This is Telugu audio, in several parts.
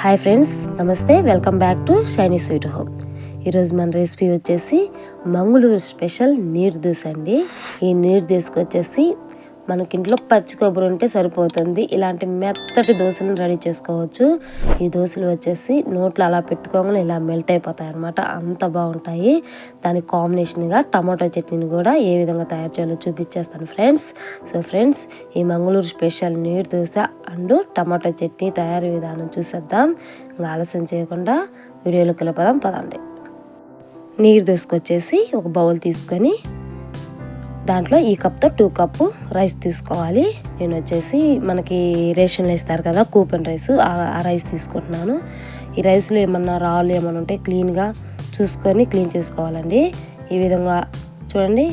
హాయ్ ఫ్రెండ్స్ నమస్తే welcome back to shiny sweet home ఈరోజు మన రెసిపీ వచ్చేసి మంగళూరు స్పెషల్ నీరు దోశ అండి. ఈ నీరు దోశకు వచ్చేసి మనకి ఇంట్లో పచ్చి కొబ్బరి ఉంటే సరిపోతుంది. ఇలాంటి మెత్తటి దోశలను రెడీ చేసుకోవచ్చు. ఈ దోశలు వచ్చేసి నోట్లో అలా పెట్టుకోగానే ఇలా మెల్ట్ అయిపోతాయి అనమాట అంత బాగుంటాయి. దాని కాంబినేషన్గా టమాటో చట్నీని కూడా ఏ విధంగా తయారు చేయాలో చూపించేస్తాను ఫ్రెండ్స్ సో ఫ్రెండ్స్ ఈ మంగళూరు స్పెషల్ నీరు దోశ అండ్ టమాటో చట్నీ తయారీ విధానం చూసేద్దాం. ఇంకా ఆలస్యం చేయకుండా వీడియోలోకి వెళ్ళిపోదాం. పదండి. నీరు దోసుకొచ్చేసి ఒక బౌల్ తీసుకొని దాంట్లో ఈ కప్తో టూ కప్పు రైస్ తీసుకోవాలి. నేను వచ్చేసి మనకి రేషన్లో ఇస్తారు కదా కూపన్ రైస్ ఆ రైస్ తీసుకుంటున్నాను. ఈ రైస్లో ఏమన్నా రాళ్ళు ఏమన్నా ఉంటే క్లీన్గా చూసుకొని క్లీన్ చేసుకోవాలండి. ఈ విధంగా చూడండి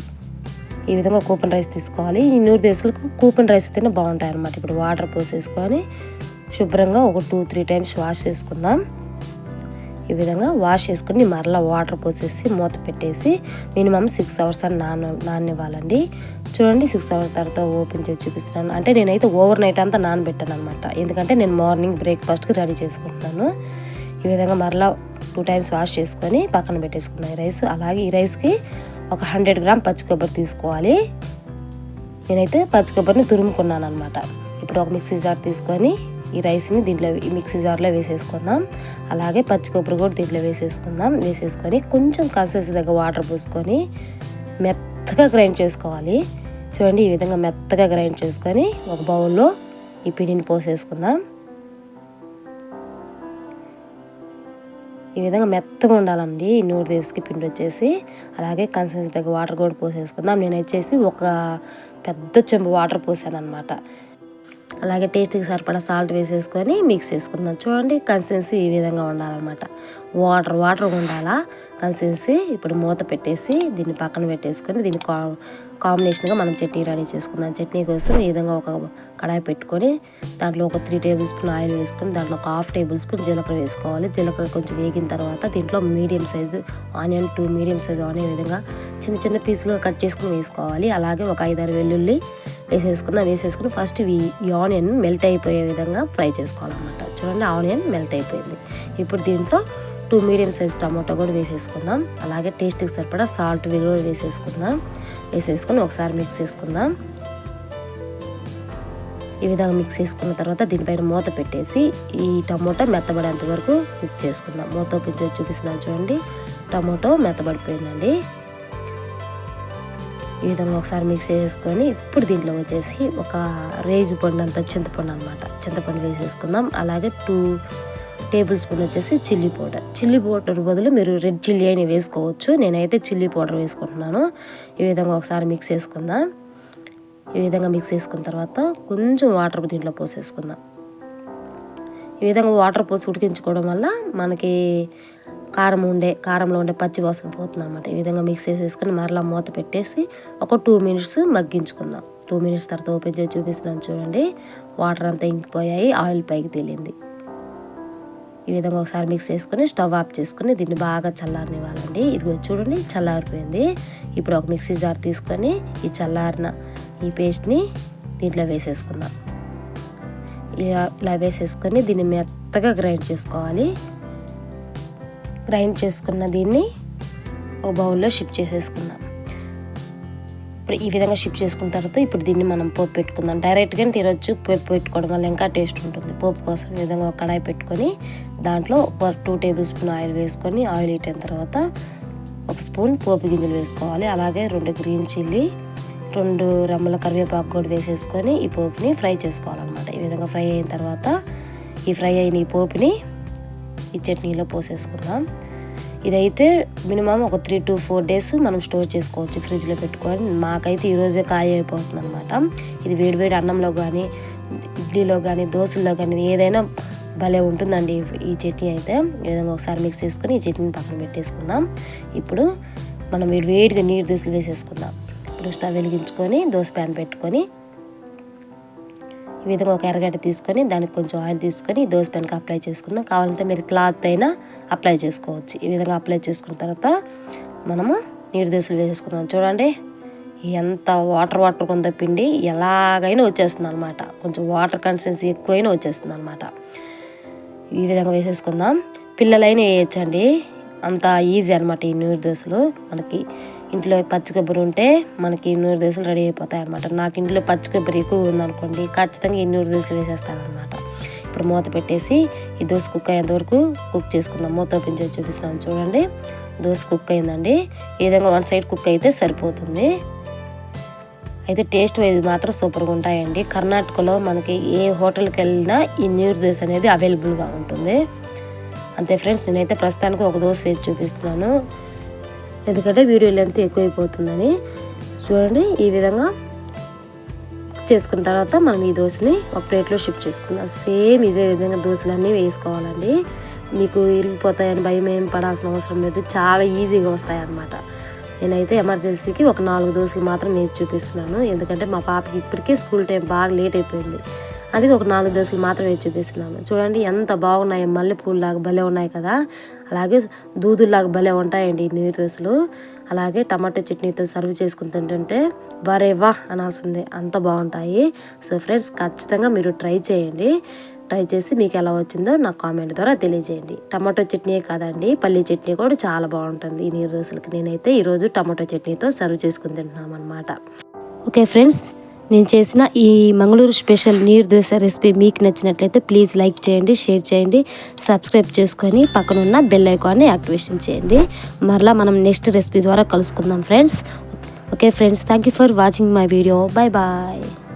ఈ విధంగా కూపన్ రైస్ తీసుకోవాలి. ఈ నూరు దేశాలకు కూపన్ రైస్ అయితేనే బాగుంటాయి అనమాట ఇప్పుడు వాటర్ పోసేసుకొని శుభ్రంగా ఒక టూ త్రీ టైమ్స్ వాష్ చేసుకుందాం. ఈ విధంగా వాష్ చేసుకుని మరలా వాటర్ పోసేసి మూత పెట్టేసి మినిమం సిక్స్ అవర్స్ అని నాన నాననివ్వాలండి చూడండి సిక్స్ అవర్స్ తర్వాత ఓపెన్ చేసి చూపిస్తున్నాను. అంటే నేనైతే ఓవర్ నైట్ అంతా నానబెట్టాను అనమాట ఎందుకంటే నేను మార్నింగ్ బ్రేక్ఫాస్ట్కి రెడీ చేసుకుంటున్నాను. ఈ విధంగా మరలా టూ టైమ్స్ వాష్ చేసుకొని పక్కన పెట్టేసుకున్నాను ఈ రైస్. అలాగే ఈ రైస్కి ఒక హండ్రెడ్ గ్రామ్ పచ్చి కొబ్బరి తీసుకోవాలి. నేనైతే పచ్చి కొబ్బరిని తురుముకున్నాను అనమాట ఇప్పుడు ఒక మిక్సీ జార్ తీసుకొని ఈ రైస్ని దీంట్లో మిక్సీ జార్లో వేసేసుకుందాం. అలాగే పచ్చి కొబ్బరి కూడా దీంట్లో వేసేసుకుందాం. వేసేసుకొని కొంచెం కన్సెన్స్ దగ్గర వాటర్ పోసుకొని మెత్తగా గ్రైండ్ చేసుకోవాలి. చూడండి ఈ విధంగా మెత్తగా గ్రైండ్ చేసుకొని ఒక బౌల్లో ఈ పిండిని పోసేసుకుందాం. ఈ విధంగా మెత్తగా ఉండాలండి. నూరు దేశకి పిండి వచ్చేసి. అలాగే కన్సెన్స్ దగ్గర వాటర్ కూడా పోసేసుకుందాం. నేను వచ్చేసి ఒక పెద్ద చెంబు వాటర్ పోసాను అనమాట అలాగే టేస్ట్కి సరిపడా సాల్ట్ వేసేసుకొని మిక్స్ చేసుకుందాం. చూడండి కన్సిస్టెన్సీ ఈ విధంగా ఉండాలన్నమాట. వాటర్ వాటర్ ఉండాలా? కన్సిస్టెన్సీ ఇప్పుడు మూత పెట్టేసి దీన్ని పక్కన పెట్టేసుకొని దీన్ని కాంబినేషన్గా మనం చట్నీ రెడీ చేసుకుందాం. చట్నీ కోసం ఈ విధంగా ఒక కడాయి పెట్టుకొని దాంట్లో ఒక త్రీ టేబుల్ స్పూన్ ఆయిల్ వేసుకొని దాంట్లో ఒక హాఫ్ టేబుల్ స్పూన్ జీలకర్ర వేసుకోవాలి. జీలకర్ర కొంచెం వేగిన తర్వాత దీంట్లో medium size onion two medium size onion విధంగా చిన్న చిన్న పీసులుగా కట్ చేసుకుని వేసుకోవాలి. అలాగే ఒక ఐదారు వెల్లుల్లి వేసేసుకున్న వేసేసుకుని ఫస్ట్ ఈ ఆనియన్ మెల్ట్ అయిపోయే విధంగా ఫ్రై చేసుకోవాలన్నమాట. చూడండి ఆనియన్ మెల్ట్ అయిపోయింది. ఇప్పుడు దీంట్లో టూ మీడియం సైజ్ టమాటో కూడా వేసేసుకుందాం. అలాగే టేస్ట్కి సరిపడా సాల్ట్ కూడా వేసేసుకుందాం. వేసేసుకొని ఒకసారి మిక్స్ చేసుకుందాం. ఈ విధంగా మిక్స్ చేసుకున్న తర్వాత దీనిపైన మూత పెట్టేసి ఈ టమోటా మెత్తబడేంత వరకు కుక్ చేసుకుందాం. మూత ఓపెన్ చూపిస్తున్నాను చూడండి. టమోటో మెత్తబడిపోయిందండి. ఈ విధంగా ఒకసారి మిక్స్ చేసుకొని ఇప్పుడు దీంట్లో వచ్చేసి ఒక రేగి పండు అంత చింతపండు అనమాట చింతపండు వేసేసుకుందాం. అలాగే టూ టేబుల్ స్పూన్ వచ్చేసి చిల్లీ పౌడర్. చిల్లీ పౌడర్ బదులు మీరు రెడ్ చిల్లీ అయినా వేసుకోవచ్చు. నేనైతే చిల్లీ పౌడర్ వేసుకుంటున్నాను. ఈ విధంగా ఒకసారి మిక్స్ చేసుకుందాం. ఈ విధంగా మిక్స్ చేసుకున్న తర్వాత కొంచెం వాటర్ దీంట్లో పోసేసుకుందాం. ఈ విధంగా వాటర్ పోసి ఉడికించుకోవడం వల్ల మనకి కారం ఉండే కారంలో ఉండే పచ్చి వాసన పోతుంది అనమాట ఈ విధంగా మిక్స్ చేసేసుకొని మరలా మూత పెట్టేసి ఒక టూ మినిట్స్ మగ్గించుకుందాం. టూ మినిట్స్ తర్వాత ఓపెన్ చేసి చూపిస్తున్నాను చూడండి. వాటర్ అంతా ఇంకిపోయాయి. ఆయిల్ పైకి తేలింది. ఈ విధంగా ఒకసారి మిక్స్ చేసుకొని స్టవ్ ఆఫ్ చేసుకుని దీన్ని బాగా చల్లారనివ్వాలండి. ఇది చూడండి చల్లారిపోయింది. ఇప్పుడు ఒక మిక్సీ జార్ తీసుకొని ఈ చల్లారిన ఈ పేస్ట్ని దీంట్లో వేసేసుకుందాం. ఇలా ఇలా వేసేసుకొని దీన్ని మెత్తగా గ్రైండ్ చేసుకోవాలి. గ్రైండ్ చేసుకున్న దీన్ని ఒక బౌల్లో షిఫ్ట్ చేసేసుకుందాం. ఇప్పుడు ఈ విధంగా షిప్ చేసుకున్న తర్వాత ఇప్పుడు దీన్ని మనం పోపు పెట్టుకుందాం. డైరెక్ట్గా తినొచ్చు. పోపు పెట్టుకోవడం వల్ల ఇంకా టేస్ట్ ఉంటుంది. పోపు కోసం ఈ విధంగా ఒక కడాయి పెట్టుకొని దాంట్లో ఒక టూ టేబుల్ స్పూన్ ఆయిల్ వేసుకొని ఆయిల్ అయిన తర్వాత ఒక స్పూన్ పోపు గింజలు వేసుకోవాలి. అలాగే రెండు గ్రీన్ చిల్లీ రెండు రెమ్మల కరివేపాకు కూడా వేసేసుకొని ఈ పోపుని ఫ్రై చేసుకోవాలన్నమాట. ఈ విధంగా ఫ్రై అయిన తర్వాత ఈ ఫ్రై అయిన ఈ పోపుని ఈ చట్నీలో పోసేసుకుందాం. ఇదైతే మినిమం ఒక త్రీ టు ఫోర్ డేస్ మనం స్టోర్ చేసుకోవచ్చు ఫ్రిడ్జ్లో పెట్టుకొని. మాకైతే ఈరోజే కాయ అయిపోతుంది అనమాట ఇది వేడివేడి అన్నంలో కానీ ఇడ్లీలో కానీ దోశల్లో కానీ ఏదైనా భలే ఉంటుందండి ఈ చట్నీ అయితే. ఈ విధంగా ఒకసారి మిక్స్ చేసుకొని ఈ చట్నీని పక్కన పెట్టేసుకుందాం. ఇప్పుడు మనం వేడి వేడిగా నీరు దోశలు వేసేసుకుందాం. ఇప్పుడు స్టవ్ వెలిగించుకొని దోశ ప్యాన్ పెట్టుకొని ఈ విధంగా ఒక ఎర్రగడ్డ తీసుకొని దానికి కొంచెం ఆయిల్ తీసుకొని దోశ పెనక అప్లై చేసుకుందాం. కావాలంటే మీరు క్లాత్ అయినా అప్లై చేసుకోవచ్చు. ఈ విధంగా అప్లై చేసుకున్న తర్వాత మనము నీరు దోశలు వేసేసుకుందాం. చూడండి ఎంత వాటర్ వాటర్ కొంత పిండి ఎలాగైనా వచ్చేస్తుంది అనమాట కొంచెం వాటర్ కన్సిస్టెన్సీ ఎక్కువైనా వచ్చేస్తుంది అనమాట ఈ విధంగా వేసేసుకుందాం. పిల్లలైనా వేయచ్చండి. అంత ఈజీ అనమాట ఈ నీరు దోశలు. మనకి ఇంట్లో పచ్చి కొబ్బరి ఉంటే మనకి నూరు నూనె దోశలు రెడీ అయిపోతాయి అనమాట నాకు ఇంట్లో పచ్చి కొబ్బరి ఎక్కువ ఉందనుకోండి ఖచ్చితంగా ఈ నూనె దోశలు వేసేస్తాను అనమాట ఇప్పుడు మూత పెట్టేసి ఈ దోశ కుక్ అయ్యేంత వరకు కుక్ చేసుకుందాం. మూత ఓపెన్ చేసి చూపిస్తున్నాను చూడండి. దోశ కుక్ అయిందండి. ఈ విధంగా వన్ సైడ్ కుక్ అయితే సరిపోతుంది. అయితే టేస్ట్ వైజ్ మాత్రం సూపర్గా ఉంటాయండి. కర్ణాటకలో మనకి ఏ హోటల్కి వెళ్ళినా ఈ న్యూర్ దోశ అనేది అవైలబుల్గా ఉంటుంది. అంతే ఫ్రెండ్స్ నేనైతే ప్రస్తుతానికి ఒక దోశ వేసి చూపిస్తున్నాను. ఎందుకంటే వీడియో లెంత్ ఎక్కువైపోతుందని. చూడండి ఈ విధంగా చేసుకున్న తర్వాత మనం ఈ దోశని ఒక ప్లేట్లో షిఫ్ట్ చేసుకుందాం. సేమ్ ఇదే విధంగా దోశలన్నీ వేసుకోవాలండి. మీకు ఇరిగిపోతాయని భయం ఏం పడాల్సిన అవసరం లేదు. చాలా ఈజీగా వస్తాయన్నమాట. నేనైతే ఎమర్జెన్సీకి ఒక నాలుగు దోశలు మాత్రం వేసి చూపిస్తున్నాను. ఎందుకంటే మా పాపకి ఇప్పటికే స్కూల్ టైం బాగా లేట్ అయిపోయింది. అందుకే ఒక నాలుగు దోశలు మాత్రమే చూపిస్తున్నాను చూడండి ఎంత బాగున్నాయి మల్లెపూలు లాగా భలే ఉన్నాయి కదా. అలాగే దూదుల్లాగా భలే ఉంటాయండి ఈ నీరు దోశలు. అలాగే టమాటో చట్నీతో సర్వ్ చేసుకుని తింటుంటే వరే వా అనాల్సిందే అంత బాగుంటాయి. సో ఫ్రెండ్స్ ఖచ్చితంగా మీరు ట్రై చేయండి. ట్రై చేసి మీకు ఎలా వచ్చిందో నాకు కామెంట్ ద్వారా తెలియజేయండి. టమాటో చట్నీ కాదండి పల్లీ చట్నీ కూడా చాలా బాగుంటుంది ఈ నీరు దోశలకి. నేనైతే ఈరోజు టమాటో చట్నీతో సర్వ్ చేసుకుని తింటున్నాం అనమాట ఓకే ఫ్రెండ్స్ నేను చేసిన ఈ మంగళూరు స్పెషల్ నీరు దోశ రెసిపీ మీకు నచ్చినట్లయితే ప్లీజ్ లైక్ చేయండి షేర్ చేయండి సబ్స్క్రైబ్ చేసుకొని పక్కనున్న బెల్ ఐకాన్ని యాక్టివేషన్ చేయండి. మరలా మనం నెక్స్ట్ రెసిపీ ద్వారా కలుసుకుందాం friends okay friends thank you for watching my video bye bye